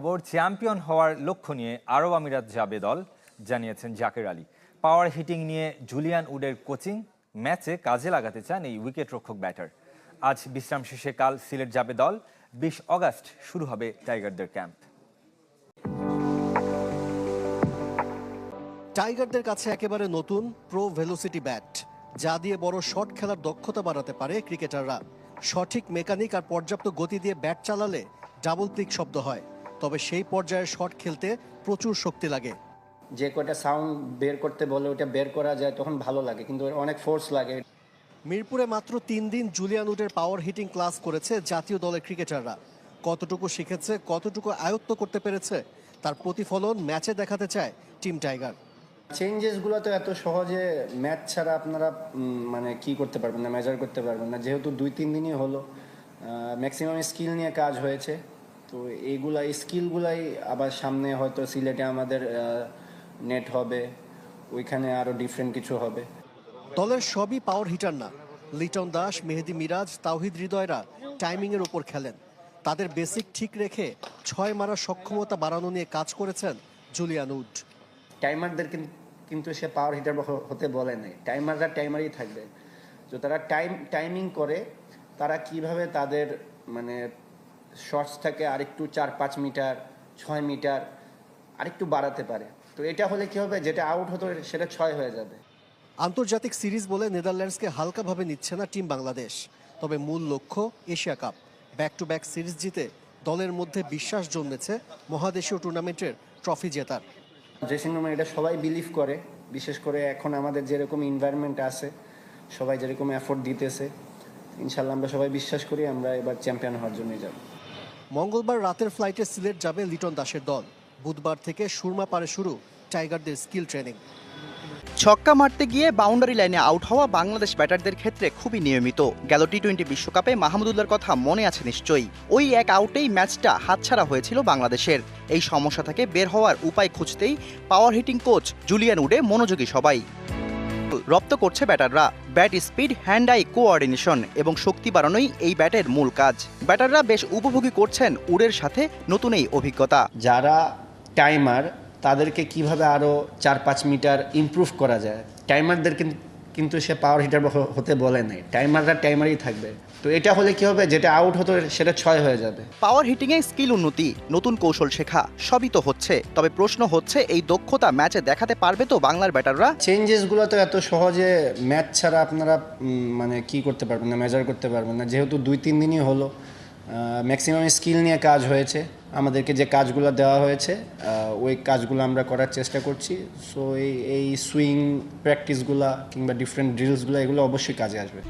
খবর, চ্যাম্পিয়ন হওয়ার লক্ষ্য নিয়ে আরব আমিরাত যাবে দল, জানিয়েছেন জাকের আলী। পাওয়ার হিটিং নিয়ে জুলিয়ান উডের কোচিং ম্যাচে কাজে লাগাতে চান এই উইকেট রক্ষক ব্যাটার। আজ বিশ্রাম শেষে কাল সিলেট যাবে দল, বিশ অগাস্ট শুরু হবে টাইগারদের ক্যাম্প। টাইগারদের কাছে একেবারে নতুন প্রো ভেলোসিটি ব্যাট, যা দিয়ে বড় শট খেলার দক্ষতা বাড়াতে পারে ক্রিকেটাররা। সঠিক মেকানিক আর পর্যাপ্ত গতি দিয়ে ব্যাট চালালে ডাবল ক্লিক শব্দ হয়। তবে সেই পর্যায়ে শট খেলতে প্রচুর শক্তি লাগে। যে কয়টা সাউন্ড বের করতে বলে ওটা বের করা যায় তখন ভালো লাগে কিন্তু অনেক ফোর্স লাগে। মিরপুরে মাত্র তিন দিন জুলিয়ান উডের পাওয়ার হিটিং ক্লাস করেছে জাতীয় দলের ক্রিকেটাররা কতটুকু শিখেছে কতটুকু আয়ত্ত করতে পেরেছে তার প্রতিফলন ম্যাচে দেখাতে চায় টিম টাইগার। চেঞ্জেসগুলো তো এত সহজে ম্যাচ ছাড়া আপনারা মানে কি করতে পারবেন না মেজার করতে পারবেন না। যেহেতু দুই তিন দিনই হলো ম্যাক্সিমাম স্কিল নিয়ে কাজ হয়েছে। তো এইগুলা স্কিলগুলাই আবার সামনে হয়তো সিলেটে আমাদের নেট হবে ওইখানে আরও ডিফারেন্ট কিছু হবে। দলের সবই পাওয়ার হিটার না। লিটন দাস মেহেদি মিরাজ তাওহিদ হৃদয়রা টাইমিংয়ের ওপর খেলেন। তাদের বেসিক ঠিক রেখে ছয় মারার সক্ষমতা বাড়ানো নিয়ে কাজ করেছেন জুলিয়ান উড। টাইমারদের কিন্তু সে পাওয়ার হিটার হতে বলে নাই। টাইমাররা টাইমারই থাকবে। তো তারা টাইম টাইমিং করে তারা কীভাবে তাদের মানে শর্টসটাকে আরেকটু চার পাঁচ মিটার ছয় মিটার আরেকটু বাড়াতে পারে। তো এটা হলে কি হবে? যেটা আউট হতো সেটা ছয় হয়ে যাবে। আন্তর্জাতিক সিরিজ বলে নেদারল্যান্ডসকে হালকাভাবে নিচ্ছে না টিম বাংলাদেশ। তবে মূল লক্ষ্য Asia Cup. Back to back series জিতে দলের মধ্যে বিশ্বাস জন্মেছে মহাদেশীয় টুর্নামেন্টের ট্রফি জেতার। ড্রেসিং রুমে এটা সবাই বিলিভ করে। বিশেষ করে এখন আমাদের যেরকম এনভায়রনমেন্ট আছে সবাই যেরকম এফোর্ট দিতেছে ইনশাল্লাহ আমরা সবাই বিশ্বাস করি আমরা এবার চ্যাম্পিয়ন হওয়ার জন্যই যাব। মঙ্গলবার রাতের ফ্লাইটে সিলেট যাবে লিটন দাসের দল। বুধবার থেকে সুরমা পারে শুরু টাইগারদের স্কিল ট্রেনিং। ছক্কা মারতে গিয়ে বাউন্ডারি লাইনে আউট হওয়া বাংলাদেশ ব্যাটারদের ক্ষেত্রে খুবই নিয়মিত। গেল টি টোয়েন্টি বিশ্বকাপে মাহমুদুল্লাহর কথা মনে আছে নিশ্চয়ই। ওই এক আউটেই ম্যাচটা হাতছাড়া হয়েছিল বাংলাদেশের। এই সমস্যা থেকে বের হওয়ার উপায় খুঁজতেই পাওয়ার হিটিং কোচ জুলিয়ান উডে মনোযোগী সবাই। রপ্ত করছে ব্যাটাররা। Bat speed hand eye coordination এবং শক্তি বাড়ানোই এই ব্যাটের মূল কাজ। ব্যাটাররা বেশ উপভোগী করছেন উডের সাথে নতুন এই অভিজ্ঞতা। যারা টাইমার, তাদেরকে কীভাবে আরও চার পাঁচ মিটার ইম্প্রুভ করা যায়? টাইমারদের কিন- কিন্তু সে পাওয়ার হিটার হতে বলে নাই। টাইমাররা টাইমারই থাকবে। তো এটা হলে কি হবে? যেটা আউট হতো সেটা ছয় হয়ে যাবে। পাওয়ার হিটিংয়ে স্কিল উন্নতি নতুন কৌশল শেখা সবই তো হচ্ছে। তবে প্রশ্ন হচ্ছে এই দক্ষতা ম্যাচে দেখাতে পারবে তো বাংলার ব্যাটাররা? চেঞ্জেসগুলো তো এত সহজে ম্যাচ ছাড়া আপনারা মানে কি করতে পারবেন না মেজার করতে পারবেন না। যেহেতু দুই তিন দিনই হলো ম্যাক্সিমাম স্কিল নিয়ে কাজ হয়েছে। আমাদেরকে যে কাজগুলো দেওয়া হয়েছে ওই কাজগুলো আমরা করার চেষ্টা করছি। সো এই এই সুইং প্র্যাকটিসগুলো কিংবা ডিফারেন্ট ড্রিলসগুলো এগুলো অবশ্যই কাজে আসবে।